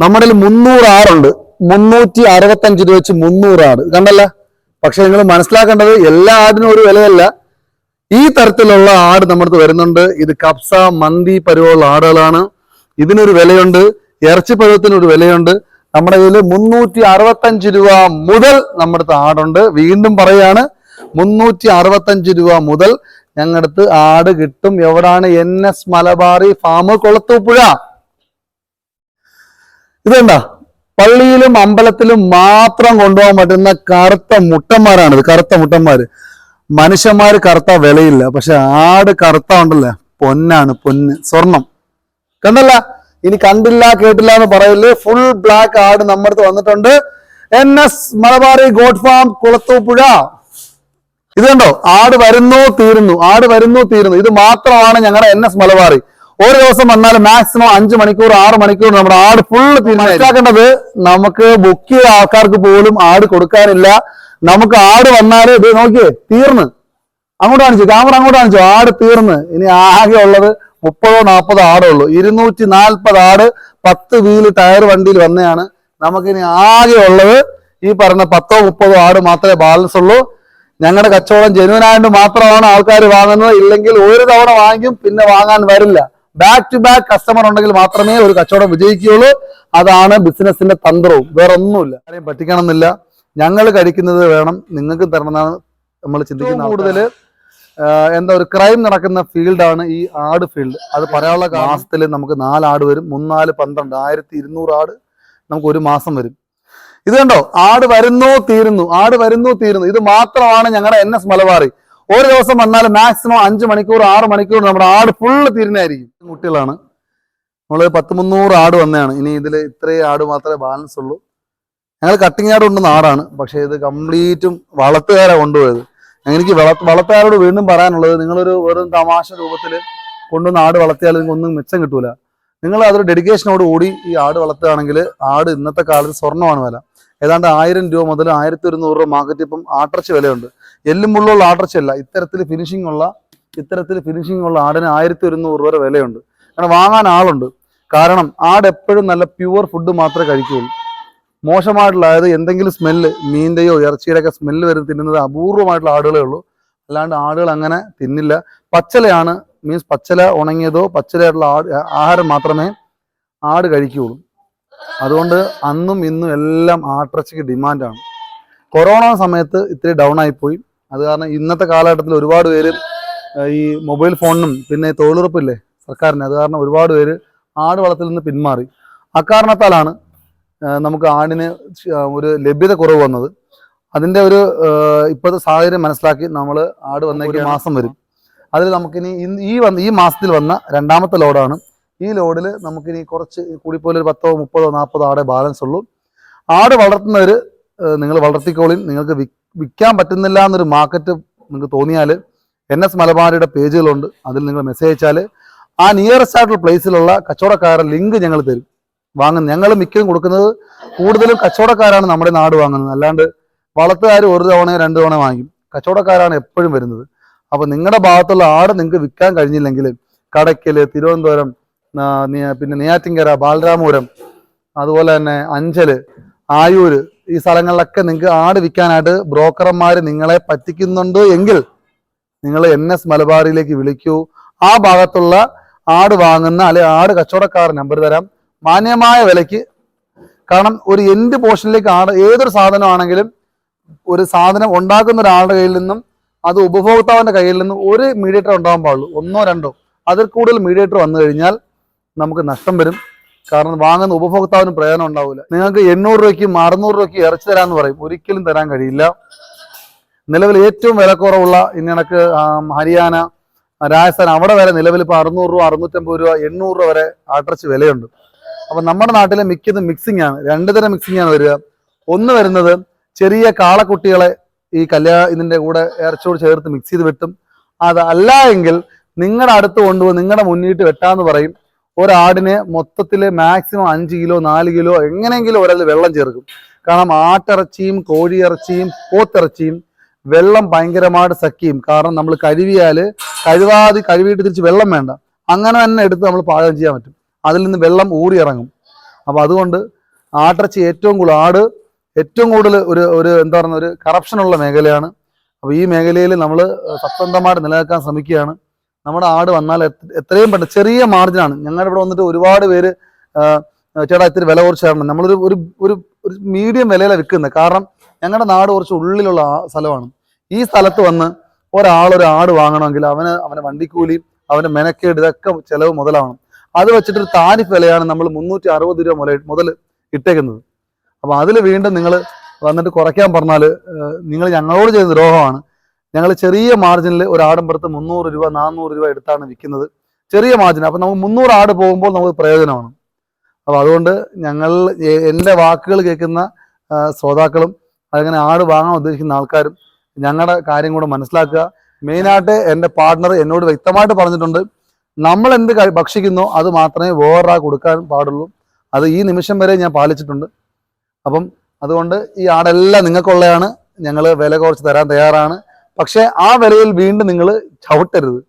നമ്മുടെ മുന്നൂറ് ആറുണ്ട് മുന്നൂറ്റി അറുപത്തഞ്ച് രൂപ വെച്ച് മുന്നൂറ് ആട് കണ്ടല്ല? പക്ഷെ നിങ്ങൾ മനസ്സിലാക്കേണ്ടത് എല്ലാ ആടിനും ഒരു വിലയല്ല. ഈ തരത്തിലുള്ള ആട് നമ്മുടെ വരുന്നുണ്ട്. ഇത് കപ്സ മന്തി പരുവമുള്ള ആടുകളാണ്. ഇതിനൊരു വിലയുണ്ട്. ഇറച്ചി പരുവത്തിന് ഒരു വിലയുണ്ട്. നമ്മുടെ കയ്യിൽ മുന്നൂറ്റി അറുപത്തഞ്ച് രൂപ മുതൽ നമ്മുടെ ആടുണ്ട് വീണ്ടും പറയാണ് മുന്നൂറ്റി അറുപത്തഞ്ച് രൂപ മുതൽ ഞങ്ങളുടെ ആട് കിട്ടും. എവിടാണ് N S Malabari farm Kulathupuzha. ഇതെന്താ പള്ളിയിലും അമ്പലത്തിലും മാത്രം കൊണ്ടുപോകാൻ പറ്റുന്ന കറുത്ത മുട്ടന്മാരാണ് ഇത് കറുത്ത മുട്ടന്മാര്. മനുഷ്യന്മാര് കറുത്ത വിലയില്ല പക്ഷെ ആട് കറുത്ത ഉണ്ടല്ലേ? പൊന്നാണ് പൊന്ന് സ്വർണം. കണ്ടല്ല? ഇനി കണ്ടില്ല കേട്ടില്ല എന്ന് പറയല്ലേ? ഫുൾ ബ്ലാക്ക് ആട് നമ്മുടെ അടുത്ത് വന്നിട്ടുണ്ട്. N S Malabari goat farm Kulathupuzha. ഇത് കണ്ടോ? ആട് വരുന്നു തീരുന്നു ആട് വരുന്നു തീരുന്നു. ഇത് മാത്രമാണ് ഞങ്ങളുടെ എൻ എസ് മലബാറി. ഒരു ദിവസം വന്നാൽ മാക്സിമം അഞ്ച് മണിക്കൂർ ആറ് മണിക്കൂർ നമ്മുടെ ആട് ഫുള്ള് മനസ്സിലാക്കേണ്ടത് നമുക്ക് ബുക്ക് ചെയ്ത ആൾക്കാർക്ക് പോലും ആട് കൊടുക്കാനില്ല. നമുക്ക് ആട് വന്നാൽ ഇത് നോക്കിയേ തീർന്ന്. അങ്ങോട്ട് കാണിച്ചു ക്യാമറ അങ്ങോട്ട് കാണിച്ചു ആട് തീർന്ന്. ഇനി ആകെ ഉള്ളത് മുപ്പതോ നാൽപ്പതോ ആടേ ഉള്ളൂ. ഇരുന്നൂറ്റി നാൽപ്പത് ആട് പത്ത് വീൽ ടയർ വണ്ടിയിൽ വന്നെയാണ് നമുക്കിനി ആകെ ഉള്ളത് ഈ പറഞ്ഞ പത്തോ മുപ്പതോ ആട് മാത്രമേ ബാലൻസ് ഉള്ളൂ. ഞങ്ങളുടെ കച്ചവടം ജനുവനായിട്ട് മാത്രമാണ് ആൾക്കാർ വാങ്ങുന്നത്. ഇല്ലെങ്കിൽ ഒരു തവണ വാങ്ങിക്കും പിന്നെ വാങ്ങാൻ വരില്ല. ബാക്ക് ടു ബാക്ക് കസ്റ്റമർ ഉണ്ടെങ്കിൽ മാത്രമേ ഒരു കച്ചവടം വിജയിക്കുകയുള്ളൂ. അതാണ് ബിസിനസിന്റെ തന്ത്രവും. വേറെ ഒന്നുമില്ല ആരെയും പറ്റിക്കണമെന്നില്ല. ഞങ്ങൾ കഴിക്കുന്നത് വേണം. നിങ്ങൾക്ക് തരണമെന്നാണ് നമ്മൾ ചിന്തിക്കുന്നത് കൂടുതൽ എന്താ ഒരു ക്രൈം നടക്കുന്ന ഫീൽഡാണ് ഈ ആട് ഫീൽഡ് അത് പറയാനുള്ള മാസത്തിൽ നമുക്ക് നാല് ആട് വരും. മൂന്നാൽ പന്ത്രണ്ട് ആയിരത്തി ഇരുന്നൂറ് ആട് നമുക്ക് ഒരു മാസം വരും. ഇത് കണ്ടോ? ആട് വരുന്നു തീരുന്നു. ആട് വരുന്നു തീരുന്നു. ഇത് മാത്രമാണ് ഞങ്ങളുടെ എൻ എസ് മലബാറി. ഒരു ദിവസം വന്നാൽ മാക്സിമം അഞ്ച് മണിക്കൂർ ആറ് മണിക്കൂർ നമ്മുടെ ആട് ഫുള്ള് തിരിഞ്ഞായിരിക്കും. കുട്ടികളാണ്. നമ്മൾ പത്ത് മുന്നൂറ് ആട് വന്നതാണ്. ഇനി ഇതിൽ ഇത്രയും ആട് മാത്രമേ ബാലൻസ് ഉള്ളൂ. ഞങ്ങൾ കട്ടിങ് ആട് ഉണ്ടെന്ന് ആടാണ് പക്ഷേ ഇത് കംപ്ലീറ്റും വളർത്തുകാരാണ് കൊണ്ടുപോയത്. എനിക്ക് വള വളർത്തുകാരോട് വീണ്ടും പറയാനുള്ളത് നിങ്ങളൊരു വെറും തമാശ രൂപത്തിൽ കൊണ്ടുവന്ന് ആട് വളർത്തിയാൽ നിങ്ങൾക്ക് ഒന്നും മെച്ചം കിട്ടൂല. നിങ്ങൾ അതൊരു ഡെഡിക്കേഷനോട് കൂടി ഈ ആട് വളർത്തുകയാണെങ്കിൽ ആട് ഇന്നത്തെ കാലത്ത് സ്വർണമാണ് വില. ഏതാണ്ട് ആയിരം രൂപ മുതൽ ആയിരത്തി ഒരുന്നൂറ് രൂപ മാർക്കറ്റ് ഇപ്പം ആട്ടർച്ച വിലയുണ്ട്. എല്ലും മുള്ളുള്ള ആട്ടർച്ചയല്ല ഇത്തരത്തിൽ ഫിനിഷിംഗ് ഉള്ള ഇത്തരത്തിൽ ഫിനിഷിംഗ് ഉള്ള ആടിന് ആയിരത്തി ഒരുന്നൂറ് രൂപ വിലയുണ്ട്. കാരണം വാങ്ങാൻ ആളുണ്ട്. കാരണം ആട് എപ്പോഴും നല്ല പ്യുവർ ഫുഡ് മാത്രമേ കഴിക്കുകയുള്ളൂ. മോശമായിട്ടുള്ള അതായത് എന്തെങ്കിലും സ്മെല്ല് മീന്റെയോ ഇറച്ചിയുടെ ഒക്കെ സ്മെല്ല് വരുന്ന തിന്നുന്നത് അപൂർവമായിട്ടുള്ള ആടുകളേ ഉള്ളൂ. അല്ലാണ്ട് ആടുകൾ അങ്ങനെ തിന്നില്ല. പച്ചലയാണ് മീൻസ് പച്ചല ഉണങ്ങിയതോ പച്ചലയായിട്ടുള്ള ആഹാരം മാത്രമേ ആട് കഴിക്കുകയുള്ളൂ. അതുകൊണ്ട് അന്നും ഇന്നും എല്ലാം ആട്ടിറച്ചിക്ക് ഡിമാൻഡാണ്. കൊറോണ സമയത്ത് ഇത്തിരി ഡൗൺ ആയിപ്പോയി. അത് കാരണം ഇന്നത്തെ കാലഘട്ടത്തിൽ ഒരുപാട് പേര് ഈ മൊബൈൽ ഫോണിനും പിന്നെ തൊഴിലുറപ്പില്ലേ സർക്കാരിന് അത് കാരണം ഒരുപാട് പേര് ആട് വളത്തിൽ നിന്ന് പിന്മാറി. അക്കാരണത്താലാണ് നമുക്ക് ആടിന് ഒരു ലഭ്യത കുറവ് വന്നത്. അതിന്റെ ഒരു ഇപ്പോഴത്തെ സാഹചര്യം മനസ്സിലാക്കി നമ്മൾ ആട് വന്ന ഒരു മാസം വരും. അതിൽ നമുക്കിനി ഈ വന്ന ഈ മാസത്തിൽ വന്ന രണ്ടാമത്തെ ലോഡാണ് ഈ ലോഡിൽ നമുക്കിനി കുറച്ച് കൂടിപ്പോലെ ഒരു പത്തോ മുപ്പതോ നാൽപ്പതോ ആടെ ബാലൻസ് ഉള്ളൂ. ആട് വളർത്തുന്നവർ നിങ്ങൾ വളർത്തിക്കോളിൻ. നിങ്ങൾക്ക് വിൽക്കാൻ പറ്റുന്നില്ല എന്നൊരു മാർക്കറ്റ് നിങ്ങൾക്ക് തോന്നിയാൽ എൻ എസ് മലബാരിയുടെ പേജുകളുണ്ട്. അതിൽ നിങ്ങൾ മെസ്സേജ് അയച്ചാൽ ആ നിയറസ്റ്റ് ആയിട്ടുള്ള പ്ലേസിലുള്ള കച്ചവടക്കാരുടെ ലിങ്ക് ഞങ്ങൾ തരും. വാങ്ങുന്നത് ഞങ്ങൾ മിക്കതും കൊടുക്കുന്നത് കൂടുതലും കച്ചവടക്കാരാണ് നമ്മുടെ നാട് വാങ്ങുന്നത്. അല്ലാണ്ട് വളർത്തുകാർ ഒരു തവണയോ രണ്ട് തവണ വാങ്ങിക്കും. കച്ചവടക്കാരാണ് എപ്പോഴും വരുന്നത്. അപ്പോൾ നിങ്ങളുടെ ഭാഗത്തുള്ള ആട് നിങ്ങൾക്ക് വിൽക്കാൻ കഴിഞ്ഞില്ലെങ്കിൽ കടയ്ക്കൽ തിരുവനന്തപുരം പിന്നെ നെയ്യാറ്റിൻകര ബാലരാമപുരം അതുപോലെ തന്നെ അഞ്ചൽ ആയൂർ ഈ സ്ഥലങ്ങളിലൊക്കെ നിങ്ങൾക്ക് ആട് വിൽക്കാനായിട്ട് ബ്രോക്കർമാർ നിങ്ങളെ പറ്റിക്കുന്നുണ്ട് എങ്കിൽ നിങ്ങൾ എൻ എസ് മലബാറിലേക്ക് വിളിക്കൂ. ആ ഭാഗത്തുള്ള ആട് വാങ്ങുന്ന അല്ലെ ആട് കച്ചവടക്കാർ നമ്പർ തരാം. മാന്യമായ വിലയ്ക്ക്. കാരണം ഒരു എൻഡ് പോർഷനിലേക്ക് ആട് ഏതൊരു സാധനമാണെങ്കിലും ഒരു സാധനം ഉണ്ടാക്കുന്ന ഒരാളുടെ കയ്യിൽ നിന്നും അത് ഉപഭോക്താവിന്റെ കയ്യിൽ നിന്നും ഒരു മീഡിയേറ്റർ ഉണ്ടാകാൻ പാടുള്ളൂ. ഒന്നോ രണ്ടോ. അതിൽ കൂടുതൽ മീഡിയേറ്റർ വന്നു കഴിഞ്ഞാൽ നമുക്ക് നഷ്ടം വരും. കാരണം വാങ്ങുന്ന ഉപഭോക്താവിന് പ്രയോജനം ഉണ്ടാവില്ല. നിങ്ങൾക്ക് എണ്ണൂറ് രൂപയ്ക്കും അറുന്നൂറ് രൂപയ്ക്കും ഇറച്ചി തരാമെന്ന് പറയും. ഒരിക്കലും തരാൻ കഴിയില്ല. നിലവിൽ ഏറ്റവും വിലക്കുറവുള്ള ഇന്നിണക്ക് ഹരിയാന രാജസ്ഥാൻ അവിടെ വരെ നിലവിൽ ഇപ്പോൾ അറുന്നൂറ് രൂപ അറുന്നൂറ്റമ്പത് രൂപ എണ്ണൂറ് രൂപ വരെ ആട്ടിറച്ചി വിലയുണ്ട്. അപ്പം നമ്മുടെ നാട്ടിലെ മിക്കതും മിക്സിംഗ് ആണ്. രണ്ട് തരം മിക്സിംഗ് ആണ് വരിക. ഒന്ന് വരുന്നത് ചെറിയ കാളക്കുട്ടികളെ ഈ കല്യാണ ഇതിന്റെ കൂടെ ഇറച്ചോട് ചേർത്ത് മിക്സ് ചെയ്ത് വെട്ടും. അത് അല്ല എങ്കിൽ നിങ്ങളുടെ അടുത്ത് കൊണ്ടുപോയി നിങ്ങളുടെ മുന്നിട്ട് വെട്ടാന്ന് പറയും. ഒരാടിന് മൊത്തത്തിൽ മാക്സിമം അഞ്ച് കിലോ നാല് കിലോ എങ്ങനെയെങ്കിലും ഒരാൾ വെള്ളം ചേർക്കും. കാരണം ആട്ടിറച്ചിയും കോഴിയിറച്ചിയും പോത്തിറച്ചിയും വെള്ളം ഭയങ്കരമായിട്ട് സഖ്യം കാരണം നമ്മൾ കഴുകിയാൽ കഴുകാതെ കഴുകിയിട്ട് തിരിച്ച് വെള്ളം വേണ്ട. അങ്ങനെ തന്നെ എടുത്ത് നമ്മൾ പാചകം ചെയ്യാൻ പറ്റും. അതിൽ നിന്ന് വെള്ളം ഊറി ഇറങ്ങും. അപ്പോൾ അതുകൊണ്ട് ആട്ടിറച്ചി ഏറ്റവും കൂടുതൽ ആട് ഏറ്റവും കൂടുതൽ ഒരു ഒരു എന്താ പറയുന്ന ഒരു കറപ്ഷനുള്ള മേഖലയാണ്. അപ്പോൾ ഈ മേഖലയിൽ നമ്മൾ സത്യന്തമായിട്ട് നിലനിൽക്കാൻ ശ്രമിക്കുകയാണ്. നമ്മുടെ ആട് വന്നാൽ എത്രയും പെട്ടെന്ന് ചെറിയ മാർജിനാണ് ഞങ്ങളുടെ ഇവിടെ വന്നിട്ട് ഒരുപാട് പേര് ചേട്ടാ ഇത്തിരി വില കുറച്ച് തരണം. നമ്മളൊരു ഒരു ഒരു ഒരു മീഡിയം വിലയിലാണ് വിൽക്കുന്നത് കാരണം ഞങ്ങളുടെ നാട് കുറച്ച് ഉള്ളിലുള്ള സ്ഥലമാണ്. ഈ സ്ഥലത്ത് വന്ന് ഒരാൾ ഒരു ആട് വാങ്ങണമെങ്കിൽ അവന് അവന്റെ വണ്ടിക്കൂലി അവന്റെ മെനക്കേട് ഇതൊക്കെ ചിലവ് മുതലാവണം അത് വെച്ചിട്ട് ഒരു താരിഫ് വിലയാണ് നമ്മൾ മുന്നൂറ്റി അറുപത് രൂപ മുതൽ മുതൽ ഇട്ടേക്കുന്നത്. അപ്പോൾ അതിൽ വീണ്ടും നിങ്ങൾ വന്നിട്ട് കുറയ്ക്കാൻ പറഞ്ഞാൽ നിങ്ങൾ ഞങ്ങളോട് ചെയ്യുന്ന ദ്രോഹമാണ്. ഞങ്ങൾ ചെറിയ മാർജിനിൽ ഒരു ആടുമ്പുറത്ത് മുന്നൂറ് രൂപ നാനൂറ് രൂപ എടുത്താണ് വിൽക്കുന്നത് ചെറിയ മാർജിൻ അപ്പം നമുക്ക് മുന്നൂറ് ആട് പോകുമ്പോൾ നമുക്ക് പ്രയോജനമാണ്. അപ്പോൾ അതുകൊണ്ട് ഞങ്ങൾ എന്റെ വാക്കുകൾ കേൾക്കുന്ന ശ്രോതാക്കളും അതങ്ങനെ ആട് വാങ്ങാൻ ഉദ്ദേശിക്കുന്ന ആൾക്കാരും ഞങ്ങളുടെ കാര്യം കൂടെ മനസ്സിലാക്കുക. മെയിനായിട്ട് എന്റെ പാർട്ട്ണർ എന്നോട് വ്യക്തമായിട്ട് പറഞ്ഞിട്ടുണ്ട്. നമ്മൾ എന്ത് ഭക്ഷിക്കുന്നോ അത് മാത്രമേ വേറൊരാൾ കൊടുക്കാൻ പാടുള്ളൂ. അത് ഈ നിമിഷം വരെ ഞാൻ പാലിച്ചിട്ടുണ്ട്. അപ്പം അതുകൊണ്ട് ഈ ആടെല്ലാം നിങ്ങൾക്കുള്ളതാണ്. ഞങ്ങൾ വില കുറച്ച് തരാൻ തയ്യാറാണ്. പക്ഷേ ആ വിലയിൽ വീണ്ടും നിങ്ങൾ ചവിട്ടരുത്.